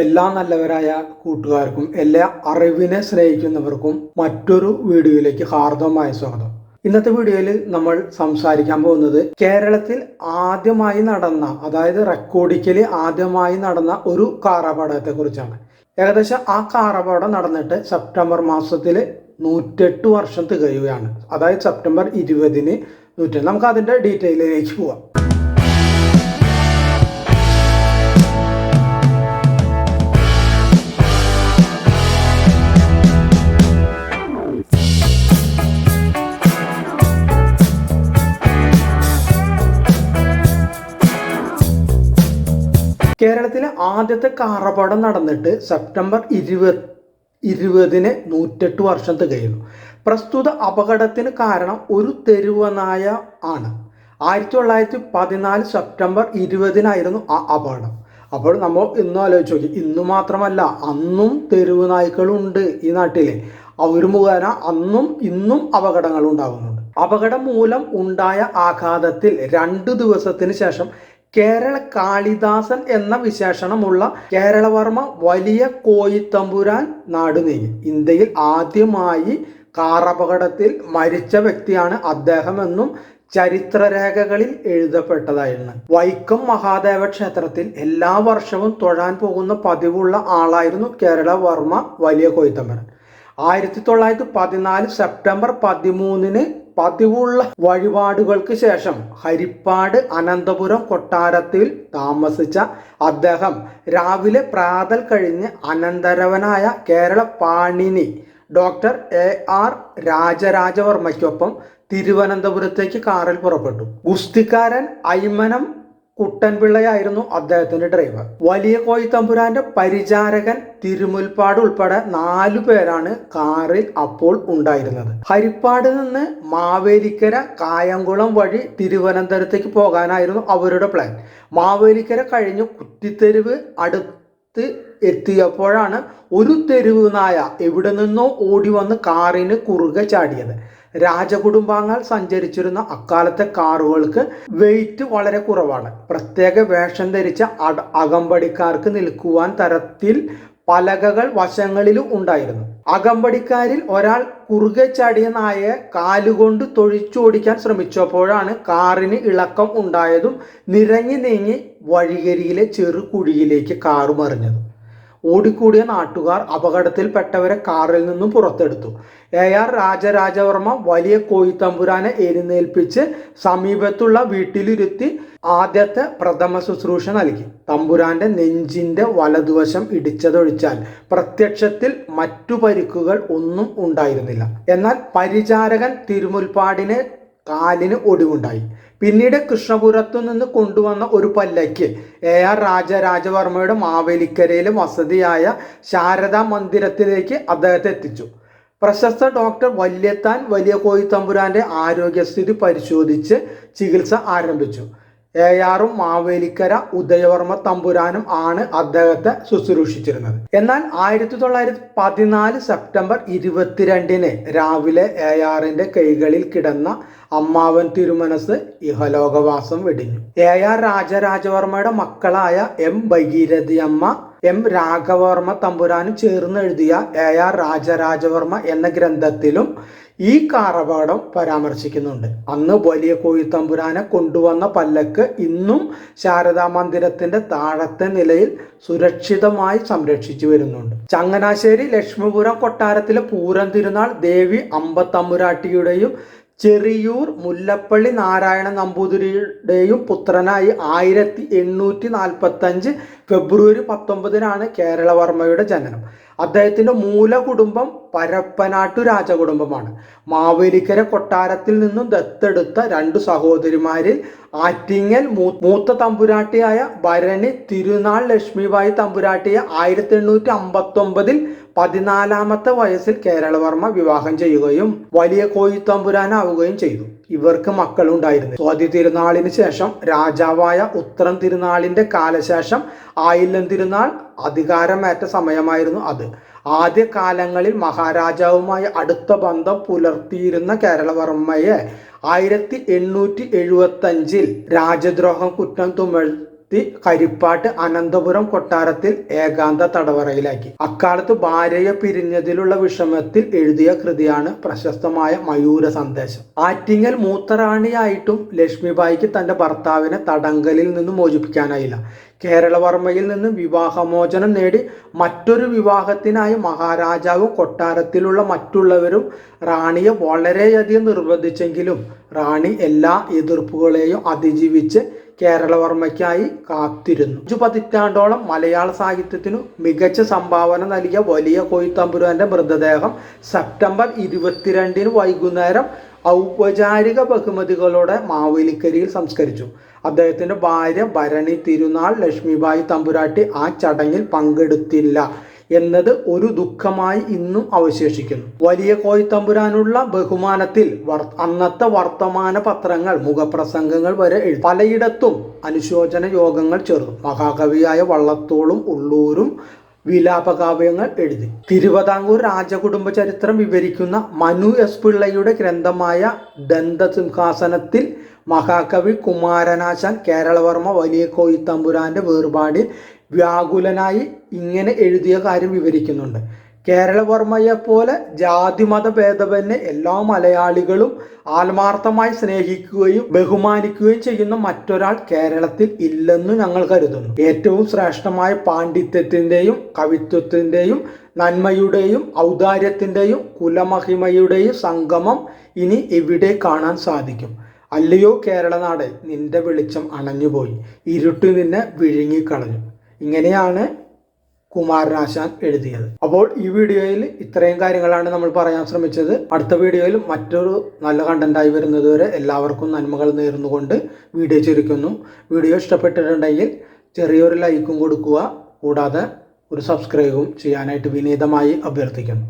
എല്ലാ നല്ലവരായ കൂട്ടുകാർക്കും എല്ലാ അറിവിനെ സ്നേഹിക്കുന്നവർക്കും മറ്റൊരു വീഡിയോയിലേക്ക് ഹാർദവമായ സ്വാഗതം. ഇന്നത്തെ വീഡിയോയിൽ നമ്മൾ സംസാരിക്കാൻ പോകുന്നത് കേരളത്തിൽ ആദ്യമായി നടന്ന അതായത് റെക്കോർഡിക്കലി ആദ്യമായി നടന്ന ഒരു കാറാപടത്തെ കുറിച്ചാണ്. ഏകദേശം ആ കാറപാടം നടന്നിട്ട് സെപ്റ്റംബർ മാസത്തിൽ നൂറ്റെട്ട് വർഷം തികയുകയാണ്. അതായത് സെപ്റ്റംബർ ഇരുപതിന് നൂറ്റി നമുക്ക് അതിന്റെ ഡീറ്റെയിലേക്ക് പോവാം. കേരളത്തിലെ ആദ്യത്തെ കാറപടം നടന്നിട്ട് സെപ്റ്റംബർ ഇരുപത് ഇരുപതിന് നൂറ്റെട്ട് വർഷം തികയുന്നു. പ്രസ്തുത അപകടത്തിന് കാരണം ഒരു തെരുവനായ ആണ്. ആയിരത്തി തൊള്ളായിരത്തി പതിനാല് സെപ്റ്റംബർ ഇരുപതിനായിരുന്നു ആ അപകടം. അപ്പോൾ നമ്മൾ ഇന്നും ആലോചിച്ച് നോക്കി ഇന്ന് മാത്രമല്ല അന്നും തെരുവ് നായ്ക്കളുണ്ട് ഈ നാട്ടിലെ. അവർ മുഖേന അന്നും ഇന്നും അപകടങ്ങൾ ഉണ്ടാകുന്നുണ്ട്. അപകടം മൂലം ഉണ്ടായ ആഘാതത്തിൽ രണ്ട് ദിവസത്തിന് ശേഷം കേരള കാളിദാസൻ എന്ന വിശേഷണമുള്ള കേരളവർമ്മ വലിയ കോയിത്തമ്പുരാൻ നാടുനീങ്ങി ഇന്ത്യയിൽ ആദ്യമായി കാറപകടത്തിൽ മരിച്ച വ്യക്തിയാണ് അദ്ദേഹമെന്നും ചരിത്രരേഖകളിൽ എഴുതപ്പെട്ടതായിരുന്നു. വൈക്കം മഹാദേവ ക്ഷേത്രത്തിൽ എല്ലാ വർഷവും തൊഴാൻ പോകുന്ന പതിവുള്ള ആളായിരുന്നു കേരളവർമ്മ വലിയ കോയിത്തമ്പുരാൻ. ആയിരത്തി തൊള്ളായിരത്തി പതിനാല് സെപ്റ്റംബർ പതിമൂന്നിന് പതിവുള്ള വഴിപാടുകൾക്ക് ശേഷം ഹരിപ്പാട് അനന്തപുരം കൊട്ടാരത്തിൽ താമസിച്ച അദ്ദേഹം രാവിലെ പ്രാതൽ കഴിഞ്ഞ് അനന്തരവനായ Kerala Panini doctor A R രാജരാജവർമ്മയ്ക്കൊപ്പം തിരുവനന്തപുരത്തേക്ക് കാറിൽ പുറപ്പെട്ടു. ഗുസ്തിക്കാരൻ ഐമനം കുട്ടൻപിള്ളയായിരുന്നു അദ്ദേഹത്തിന്റെ ഡ്രൈവർ വലിയ കോയി തമ്പുരാന്റെ പരിചാരകൻ തിരുമുൽപ്പാട് ഉൾപ്പെടെ നാലു പേരാണ് കാറിൽ അപ്പോൾ ഉണ്ടായിരുന്നത്. ഹരിപ്പാട് നിന്ന് മാവേലിക്കര കായംകുളം വഴി തിരുവനന്തപുരത്തേക്ക് പോകാനായിരുന്നു അവരുടെ പ്ലാൻ മാവേലിക്കര കഴിഞ്ഞ് കുത്തിത്തെരുവ് അടുത്ത് എത്തിയപ്പോഴാണ് ഒരു തെരുവ് നായ എവിടെ നിന്നോ ഓടി വന്ന് കാറിന് കുറുകെ ചാടിയത്. രാജകുടുംബാംഗങ്ങൾ സഞ്ചരിച്ചിരുന്ന അക്കാലത്തെ കാറുകൾക്ക് വെയിറ്റ് വളരെ കുറവാണ്. പ്രത്യേക വേഷം ധരിച്ച അകമ്പടിക്കാർക്ക് നിൽക്കുവാൻ തരത്തിൽ പലകകൾ വശങ്ങളിലും ഉണ്ടായിരുന്നു. അകമ്പടിക്കാരിൽ ഒരാൾ കുറുകെ ചാടിയ നായയെ കാലുകൊണ്ട് തൊഴിച്ചോടിക്കാൻ ശ്രമിച്ചപ്പോഴാണ് കാറിന് ഇളക്കം ഉണ്ടായതും നിരങ്ങി നീങ്ങി വഴികരിയിലെ ചെറു കുഴിയിലേക്ക് കാറ് മറിഞ്ഞത് ഓടിക്കൂടിയ നാട്ടുകാർ അപകടത്തിൽപ്പെട്ടവരെ കാറിൽ നിന്നും പുറത്തെടുത്തു. എ ആർ രാജരാജവർമ്മ വലിയ കോയിത്തമ്പുരാനെ എഴുന്നേൽപ്പിച്ച് സമീപത്തുള്ള വീട്ടിലിരുത്തി ആദ്യത്തെ പ്രഥമ ശുശ്രൂഷ നൽകി. തമ്പുരാന്റെ നെഞ്ചിന്റെ വലതുവശം ഇടിച്ചതൊഴിച്ചാൽ പ്രത്യക്ഷത്തിൽ മറ്റു പരിക്കുകൾ ഒന്നും ഉണ്ടായിരുന്നില്ല. എന്നാൽ പരിചാരകൻ തിരുമുൽപ്പാടിന് കാലിന് ഒടിവുണ്ടായി. പിന്നീട് കൃഷ്ണപുരത്തു നിന്ന് കൊണ്ടുവന്ന ഒരു പല്ലയ്ക്ക് എ ആർ രാജരാജവർമ്മയുടെ മാവേലിക്കരയിലെ വസതിയായ ശാരദാ മന്ദിരത്തിലേക്ക് അദ്ദേഹത്തെ എത്തിച്ചു. പ്രശസ്ത ഡോക്ടർ വല്യത്താൻ വലിയ കോയിത്തമ്പുരാന്റെ ആരോഗ്യസ്ഥിതി പരിശോധിച്ച് ചികിത്സ ആരംഭിച്ചു. എ ആറും മാവേലിക്കര ഉദയവർമ്മ തമ്പുരാനും ആണ് അദ്ദേഹത്തെ ശുശ്രൂഷിച്ചിരുന്നത്. എന്നാൽ ആയിരത്തി തൊള്ളായിരത്തി പതിനാല് സെപ്റ്റംബർ ഇരുപത്തിരണ്ടിന് രാവിലെ എ ആറിന്റെ കൈകളിൽ കിടന്ന അമ്മാവൻ തിരുമനസ് ഇഹലോകവാസം വെടിഞ്ഞു. എ ആർ രാജരാജവർമ്മയുടെ മക്കളായ എം ഭഗീരഥിയമ്മ എം രാഘവർമ്മ തമ്പുരാനും ചേർന്ന് എഴുതിയ എ ആർ രാജരാജവർമ്മ എന്ന ഗ്രന്ഥത്തിലും ഈ കാറവാടം പരാമർശിക്കുന്നുണ്ട്. അന്ന് വലിയ കോയിത്തമ്പുരാനെ കൊണ്ടുവന്ന പല്ലക്ക് ഇന്നും ശാരദാ മന്ദിരത്തിന്റെ താഴത്തെ നിലയിൽ സുരക്ഷിതമായി സംരക്ഷിച്ചു വരുന്നുണ്ട്. ചങ്ങനാശ്ശേരി ലക്ഷ്മിപുരം കൊട്ടാരത്തിലെ പൂരം തിരുനാൾ ദേവി അമ്പത്തമ്പുരാട്ടിയുടെയും ചെറിയൂർ മുല്ലപ്പള്ളി നാരായണ നമ്പൂതിരിയുടെയും പുത്രനായി ആയിരത്തി എണ്ണൂറ്റി നാൽപ്പത്തി അഞ്ച് ഫെബ്രുവരി പത്തൊമ്പതിനാണ് കേരളവർമ്മയുടെ ജനനം. അദ്ദേഹത്തിന്റെ മൂല കുടുംബം പരപ്പനാട്ടു രാജകുടുംബമാണ്. മാവേലിക്കര കൊട്ടാരത്തിൽ നിന്നും ദത്തെടുത്ത രണ്ടു സഹോദരിമാരിൽ ആറ്റിങ്ങൽ മൂത്ത തമ്പുരാട്ടിയായ ഭരണി തിരുനാൾ ലക്ഷ്മിബായി തമ്പുരാട്ടിയെ ആയിരത്തി എണ്ണൂറ്റി അമ്പത്തി ഒമ്പതിൽ പതിനാലാമത്തെ വയസ്സിൽ കേരളവർമ്മ വിവാഹം ചെയ്യുകയും വലിയ കോയി തമ്പുരാനാവുകയും ചെയ്തു. ഇവർക്ക് മക്കളുണ്ടായിരുന്നു. സ്വാതി തിരുനാളിന് ശേഷം രാജാവായ ഉത്തരം തിരുനാളിന്റെ കാലശേഷം ആയില്ലം തിരുനാൾ അധികാരമേറ്റ സമയമായിരുന്നു അത്. ആദ്യകാലങ്ങളിൽ മഹാരാജാവുമായി അടുത്ത ബന്ധം പുലർത്തിയിരുന്ന കേരളവർമ്മയെ ആയിരത്തി എണ്ണൂറ്റി എഴുപത്തി അഞ്ചിൽ രാജദ്രോഹം കുറ്റം തുമ കരിപ്പാട്ട് അനന്തപുരം കൊട്ടാരത്തിൽ ഏകാന്ത തടവറയിലാക്കി. അക്കാലത്ത് ഭാര്യയെ പിരിഞ്ഞതിലുള്ള വിഷമത്തിൽ എഴുതിയ കൃതിയാണ് പ്രശസ്തമായ മയൂര സന്ദേശം. ആറ്റിങ്ങൽ മൂത്തറാണിയായിട്ടും ലക്ഷ്മിബായിക്ക് തന്റെ ഭർത്താവിനെ തടങ്കലിൽ നിന്ന് മോചിപ്പിക്കാനായില്ല. കേരളവർമ്മയിൽ നിന്ന് വിവാഹമോചനം നേടി മറ്റൊരു വിവാഹത്തിനായി മഹാരാജാവ് കൊട്ടാരത്തിലുള്ള മറ്റുള്ളവരും റാണിയെ വളരെയധികം നിർബന്ധിച്ചെങ്കിലും റാണി എല്ലാ എതിർപ്പുകളെയും അതിജീവിച്ച് കേരളവർമ്മയ്ക്കായി കാത്തിരുന്നു. അഞ്ചു പതിറ്റാണ്ടോളം മലയാള സാഹിത്യത്തിനു മികച്ച സംഭാവന നൽകിയ വലിയ കോയിത്തമ്പുരാന്റെ മൃതദേഹം സെപ്റ്റംബർ ഇരുപത്തിരണ്ടിന് വൈകുന്നേരം ഔപചാരിക ബഹുമതികളോടെ മാവേലിക്കരിയിൽ സംസ്കരിച്ചു. അദ്ദേഹത്തിന്റെ ഭാര്യ ഭരണി തിരുനാൾ ലക്ഷ്മിബായി തമ്പുരാട്ടി ആ ചടങ്ങിൽ പങ്കെടുത്തില്ല. എന്നത് ഒരു ദുഃഖമായി ഇന്നും അവശേഷിക്കുന്നു. വലിയ കോയിത്തമ്പുരാനുള്ള ബഹുമാനത്തിൽ അന്നത്തെ വർത്തമാന പത്രങ്ങൾ മുഖപ്രസംഗങ്ങൾ വരെ പലയിടത്തും അനുശോചന യോഗങ്ങൾ ചേർന്നു. മഹാകവിയായ വള്ളത്തോളും ഉള്ളൂരും വിലാപകാവ്യങ്ങൾ എഴുതി. തിരുവിതാംകൂർ രാജകുടുംബ ചരിത്രം വിവരിക്കുന്ന മനു എസ് പിള്ളയുടെ ഗ്രന്ഥമായ ദന്തസിംഹാസനത്തിൽ മഹാകവി കുമാരനാശാൻ കേരളവർമ്മ വലിയ കോയിത്തമ്പുരാന്റെ വേർപാടിൽ വ്യാകുലനായി ഇങ്ങനെ എഴുതിയ കാര്യം വിവരിക്കുന്നുണ്ട്. കേരളവർമ്മയെ പോലെ ജാതിമത ഭേദമന്യെ എല്ലാ മലയാളികളും ആത്മാർത്ഥമായി സ്നേഹിക്കുകയും ബഹുമാനിക്കുകയും ചെയ്യുന്ന മറ്റൊരാൾ കേരളത്തിൽ ഇല്ലെന്ന് ഞങ്ങൾ കരുതുന്നു. ഏറ്റവും ശ്രേഷ്ഠമായ പാണ്ഡിത്യത്തിന്റെയും കവിത്വത്തിന്റെയും നന്മയുടെയും ഔദാര്യത്തിന്റെയും കുലമഹിമയുടെയും സംഗമം ഇനി എവിടെ കാണാൻ സാധിക്കും. അല്ലയോ കേരളനാട് നിന്റെ വെളിച്ചം അണഞ്ഞുപോയി. ഇരുട്ട് നിന്നെ വിഴുങ്ങിക്കളഞ്ഞു. ഇങ്ങനെയാണ് കുമാരനാശാൻ എഴുതിയത്. അപ്പോൾ ഈ വീഡിയോയിൽ ഇത്രയും കാര്യങ്ങളാണ് നമ്മൾ പറയാൻ ശ്രമിച്ചത്. അടുത്ത വീഡിയോയിൽ മറ്റൊരു നല്ല കണ്ടന്റായി വരുന്നതുവരെ എല്ലാവർക്കും നന്മകൾ നേർന്നുകൊണ്ട് വീഡിയോ ചുരുക്കുന്നു. വീഡിയോ ഇഷ്ടപ്പെട്ടിട്ടുണ്ടെങ്കിൽ ചെറിയൊരു ലൈക്കും കൊടുക്കുക. കൂടാതെ ഒരു സബ്സ്ക്രൈബും ചെയ്യാനായിട്ട് വിനീതമായി അഭ്യർത്ഥിക്കുന്നു.